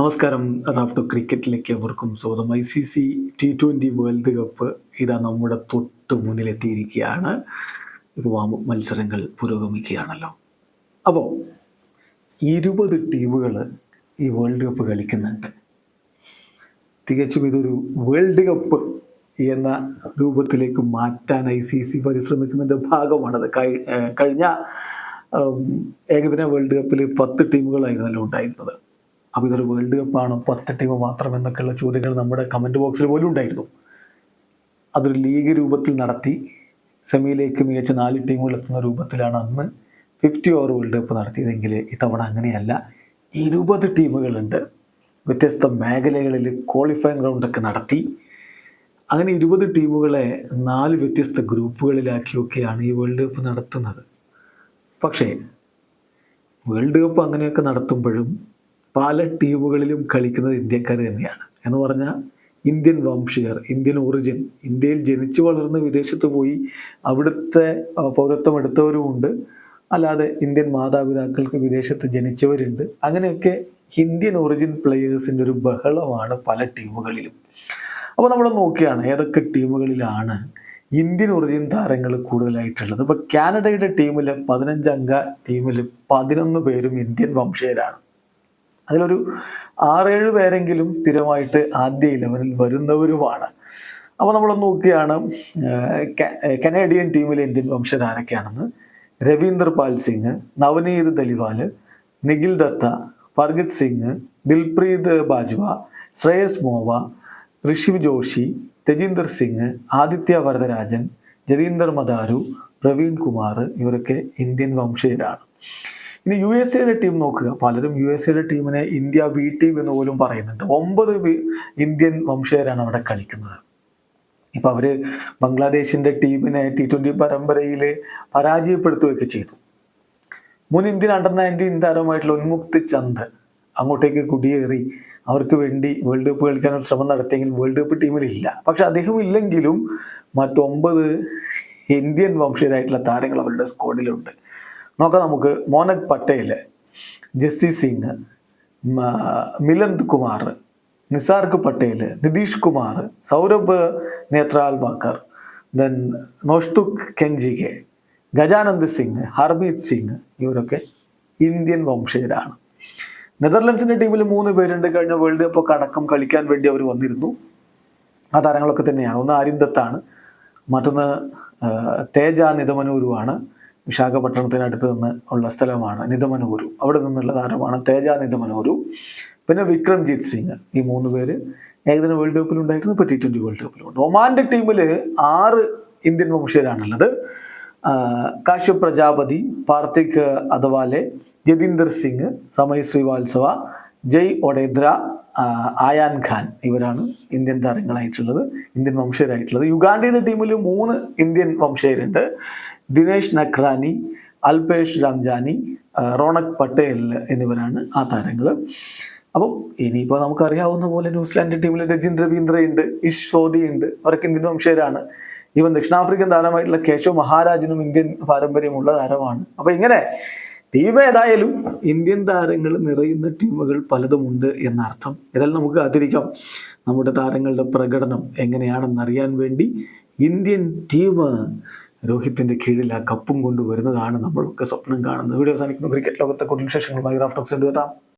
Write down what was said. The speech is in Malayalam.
നമസ്കാരം റാഫ്റ്റോ ക്രിക്കറ്റിലേക്ക് അവർക്കും സ്വാഗതം. I C C T twenty world cup ഇതാ നമ്മുടെ തൊട്ട് മുന്നിലെത്തിയിരിക്കുകയാണ്. ഇപ്പോൾ മത്സരങ്ങൾ പുരോഗമിക്കുകയാണല്ലോ. അപ്പോൾ ഇരുപത് ടീമുകൾ ഈ വേൾഡ് കപ്പ് കളിക്കുന്നുണ്ട്. തികച്ചും ഇതൊരു വേൾഡ് കപ്പ് എന്ന രൂപത്തിലേക്ക് മാറ്റാൻ ഐ സി സി പരിശ്രമിക്കുന്നതിന്റെ ഭാഗമാണത്. കഴി- കഴിഞ്ഞ ഏകദിന വേൾഡ് കപ്പിൽ പത്ത് ടീമുകളായിരുന്നല്ലോ ഉണ്ടായിരുന്നത്. അപ്പോൾ ഇതൊരു വേൾഡ് കപ്പാണോ പത്ത് ടീം മാത്രം എന്നൊക്കെയുള്ള ചോദ്യങ്ങൾ നമ്മുടെ കമന്റ് ബോക്സിൽ പോലും ഉണ്ടായിരുന്നു. അതൊരു ലീഗ് രൂപത്തിൽ നടത്തി സെമിയിലേക്ക് മികച്ച നാല് ടീമുകൾ എത്തുന്ന രൂപത്തിലാണ് അന്ന് ഫിഫ്റ്റി ഓവർ വേൾഡ് കപ്പ് നടത്തിയതെങ്കിൽ ഇത്തവണ അങ്ങനെയല്ല. ഇരുപത് ടീമുകളുണ്ട് വ്യത്യസ്ത മേഖലകളിൽ ക്വാളിഫയിങ് റൗണ്ടൊക്കെ നടത്തി. അങ്ങനെ ഇരുപത് ടീമുകളെ നാല് വ്യത്യസ്ത ഗ്രൂപ്പുകളിലാക്കിയൊക്കെയാണ് ഈ വേൾഡ് കപ്പ് നടത്തുന്നത്. പക്ഷേ വേൾഡ് കപ്പ് അങ്ങനെയൊക്കെ നടത്തുമ്പോഴും പല ടീമുകളിലും കളിക്കുന്നത് ഇന്ത്യക്കാർ തന്നെയാണ്. എന്ന് പറഞ്ഞാൽ ഇന്ത്യൻ വംശീയർ ഇന്ത്യൻ ഒറിജിൻ ഇന്ത്യയിൽ ജനിച്ചു വളർന്ന് വിദേശത്ത് പോയി അവിടുത്തെ പൗരത്വം എടുത്തവരുമുണ്ട് അല്ലാതെ ഇന്ത്യൻ മാതാപിതാക്കൾക്ക് വിദേശത്ത് ജനിച്ചവരുണ്ട്. അങ്ങനെയൊക്കെ ഇന്ത്യൻ ഒറിജിൻ പ്ലെയേഴ്സിന്റെ ഒരു ബഹളമാണ് പല ടീമുകളിലും. അപ്പോൾ നമ്മൾ നോക്കുകയാണ് ഏതൊക്കെ ടീമുകളിലാണ് ഇന്ത്യൻ ഒറിജിൻ താരങ്ങൾ കൂടുതലായിട്ടുള്ളത്. ഇപ്പോൾ കാനഡയുടെ ടീമിൽ പതിനഞ്ചംഗ ടീമിൽ പതിനൊന്ന് പേരും ഇന്ത്യൻ വംശജരാണ്. അതിലൊരു ആറേഴ് പേരെങ്കിലും സ്ഥിരമായിട്ട് ആദ്യ ഇലവനിൽ വരുന്നവരുമാണ്. അപ്പോൾ നമ്മൾ നോക്കുകയാണ് കനേഡിയൻ ടീമിലെ ഇന്ത്യൻ വംശജർ ആരൊക്കെയാണെന്ന്. രവീന്ദർ പാൽ സിംഗ് നവനീത് ദലിവാൽ നിഖിൽ ദത്ത പർഗത് സിംഗ് ദിൽപ്രീത് ബാജ്വ ശ്രേയസ് മോവ ഋഷിവ് ജോഷി തെജീന്ദർ സിംഗ് ആദിത്യ വരദരാജൻ ജതീന്ദർ മദാരു പ്രവീൺ കുമാർ ഇവരൊക്കെ ഇന്ത്യൻ വംശജരാണ്. ഇനി യു എസ് എയുടെ ടീം നോക്കുക. പലരും യു എസ് എയുടെ ടീമിനെ ഇന്ത്യ ബി ടീം എന്ന് പോലും പറയുന്നുണ്ട്. ഒമ്പത് ഇന്ത്യൻ വംശജരാണ് അവിടെ കളിക്കുന്നത്. ഇപ്പൊ അവർ ബംഗ്ലാദേശിന്റെ ടീമിനെ ടി ട്വന്റി പരമ്പരയിൽ പരാജയപ്പെടുത്തുകയൊക്കെ ചെയ്തു. മുൻ ഇന്ത്യൻ അണ്ടർ നയന്റീൻ താരവുമായിട്ടുള്ള ഉന്മുക്തി ചന്ദ് അങ്ങോട്ടേക്ക് കുടിയേറി. അവർക്ക് വേണ്ടി വേൾഡ് കപ്പ് കളിക്കാനുള്ള ശ്രമം നടത്തിയെങ്കിൽ വേൾഡ് കപ്പ് ടീമിലില്ല പക്ഷെ അദ്ദേഹം ഇല്ലെങ്കിലും മറ്റൊമ്പത് ഇന്ത്യൻ വംശജരായിട്ടുള്ള താരങ്ങൾ അവരുടെ സ്ക്വാഡിലുണ്ട് നോക്കാം നമുക്ക് മോനക് പട്ടേൽ ജസ്സി സിംഗ് മിലന്ദ് കുമാർ നിസാർക്ക് പട്ടേൽ നിതീഷ് കുമാർ സൗരഭ് നേത്രാൽ ബാക്കർ ദെൻ നോഷ്തുക് കെൻജികെ ഗജാനന്ദ് സിംഗ് ഹർമീത് സിംഗ് ഇവരൊക്കെ ഇന്ത്യൻ വംശജരാണ്. നെതർലൻഡ്സിന്റെ ടീമിൽ മൂന്ന് പേരുണ്ട്. കഴിഞ്ഞ വേൾഡ് കപ്പ് ഒക്കെ അടക്കം കളിക്കാൻ വേണ്ടി അവർ വന്നിരുന്നു. ആ താരങ്ങളൊക്കെ തന്നെയാണ്. ഒന്ന് ആര്യന്തത്താണ് മറ്റൊന്ന് ആ, തേജ നിതമനൂരുമാണ് വിശാഖപട്ടണത്തിനടുത്ത് നിന്ന് ഉള്ള സ്ഥലമാണ് നിതമനൂരു. അവിടെ നിന്നുള്ള താരമാണ് തേജ നിതമനൂരു. പിന്നെ വിക്രംജീത് സിംഗ് ഈ മൂന്ന് പേര് ഏകദിന വേൾഡ് കപ്പിൽ ഉണ്ടായിരുന്നു ഇപ്പോൾ ടി ട്വന്റി വേൾഡ് കപ്പിലുണ്ട് ഒമാന്റെ ടീമിൽ ആറ് ഇന്ത്യൻ വംശീയരാണുള്ളത് കാശ്യപ് പ്രജാപതി പാർത്തിക് അദവാലെ ജതീന്ദർ സിംഗ് സമയ് ശ്രീവാത്സവ ജയ് ഒഡേദ്ര ആയാൻ ഖാൻ ഇവരാണ് ഇന്ത്യൻ താരങ്ങളായിട്ടുള്ളത് ഇന്ത്യൻ വംശീയരായിട്ടുള്ളത് യുഗാണ്ടയുടെ ടീമിൽ മൂന്ന് ഇന്ത്യൻ വംശജരുണ്ട്. ദിനേശ് നഖ്രാനി അൽപേഷ് രാംജാനി റോണക് പട്ടേൽ എന്നിവരാണ് ആ താരങ്ങൾ. അപ്പം ഇനിയിപ്പോൾ നമുക്കറിയാവുന്ന പോലെ ന്യൂസിലാൻഡ് ടീമിൽ രജിൻ രവീന്ദ്രയുണ്ട് ഇഷ് ഉണ്ട് അവരൊക്കെ ഇന്ത്യൻ വംശജരാണ്. ഈവൻ ദക്ഷിണാഫ്രിക്കൻ താരമായിട്ടുള്ള കേശവ് മഹാരാജനും ഇന്ത്യൻ പാരമ്പര്യമുള്ള താരമാണ്. അപ്പോൾ ഇങ്ങനെ ടീം ഏതായാലും ഇന്ത്യൻ താരങ്ങൾ നിറയുന്ന ടീമുകൾ പലതുമുണ്ട് എന്നർത്ഥം. ഏതായാലും നമുക്ക് കാത്തിരിക്കാം നമ്മുടെ താരങ്ങളുടെ പ്രകടനം എങ്ങനെയാണെന്നറിയാൻ വേണ്ടി ഇന്ത്യൻ ടീം രോഹിത്തിന്റെ കീഴിൽ ആ കപ്പും കൊണ്ടുവരുന്നതാണ് നമ്മളൊക്കെ സ്വപ്നം കാണുന്നത്. വീഡിയോ അവസാനിക്കുന്നു. ക്രിക്കറ്റ് ലോകത്തെ കൂടുതൽ വിശേഷങ്ങളുമായി റാഫ്റ്റോക്സ് കൊണ്ടുവരാം